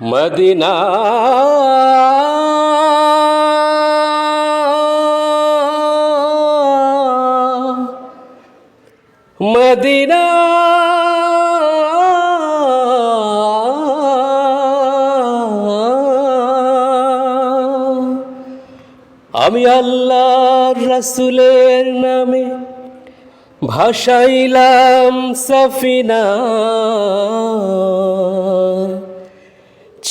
Medina. Medina. আমি আল্লাহর রাসূলের নামে ভাসাইলাম সফিনা।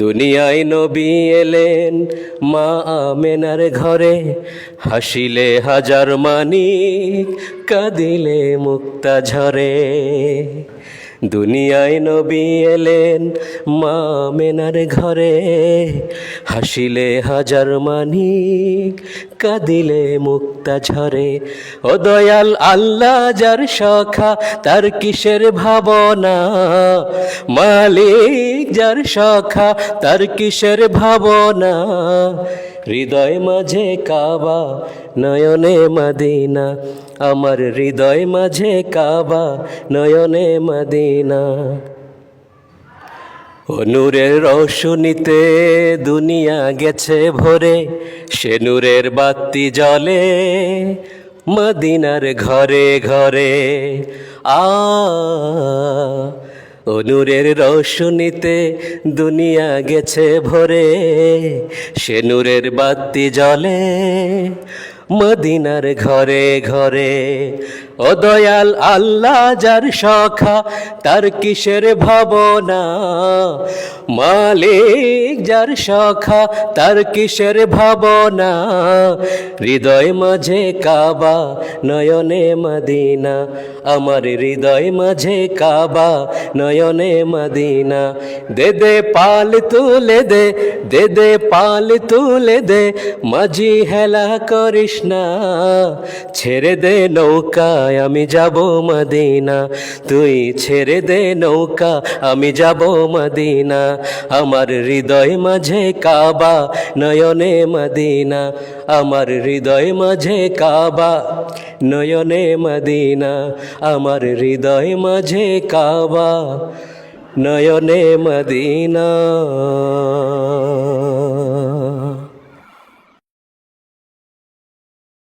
দুনিয়ায় নবী এলেন মা আমেনার ঘরে হাসিলে হাজার মানিক কাঁদিলে মুক্তা ঝরে। দুনিয়ায় নবী এলেন মা মেনার ঘরে। হাসিলে হাজার মানিক, কাঁদিলে মুক্তা ঝরে। ও দয়াল আল্লাহ যার সখা, তার কিসের ভাবনা? মালিক যার সখা, তার কিসের ভাবনা? হৃদয় মাঝে কাবা, নয়নে মদিনা। আমার হৃদয় মাঝে কাবা, নয়নে মদিনা। ও নূরের রৌশনীতে দুনিয়া গেছে ভরে, সে নূরের বাতি জলে মদিনার ঘরে ঘরে। আ, ও নূরের দুনিয়া গেছে ভরে, সে নূরের বাতি জলে মদিনার ঘরে ঘরে। ও দয়াল আল্লাহ যার সখা তার কিসের ভাবনা? মালিক যার সখা তার কিসের ভাবনা? হৃদয় মাঝে কাবা, নয়নে মদিনা। আমার হৃদয় মাঝে কাবা, নয়নে মদিনা। দে দে পাল তুলে দে দে পাল তুলে দে। মাঝি হেলা করিস না ছেড়ে দে নৌকায়, আমি যাব মদিনা। তুই ছেড়ে দে নৌকা, আমি যাব মদিনা। আমার হৃদয় মাঝে কাবা, নয়নে মদিনা। আমার হৃদয় মাঝে কাবা, নয়নে মদিনা। আমার হৃদয় মাঝে কাবা, নয়নে মদিনা।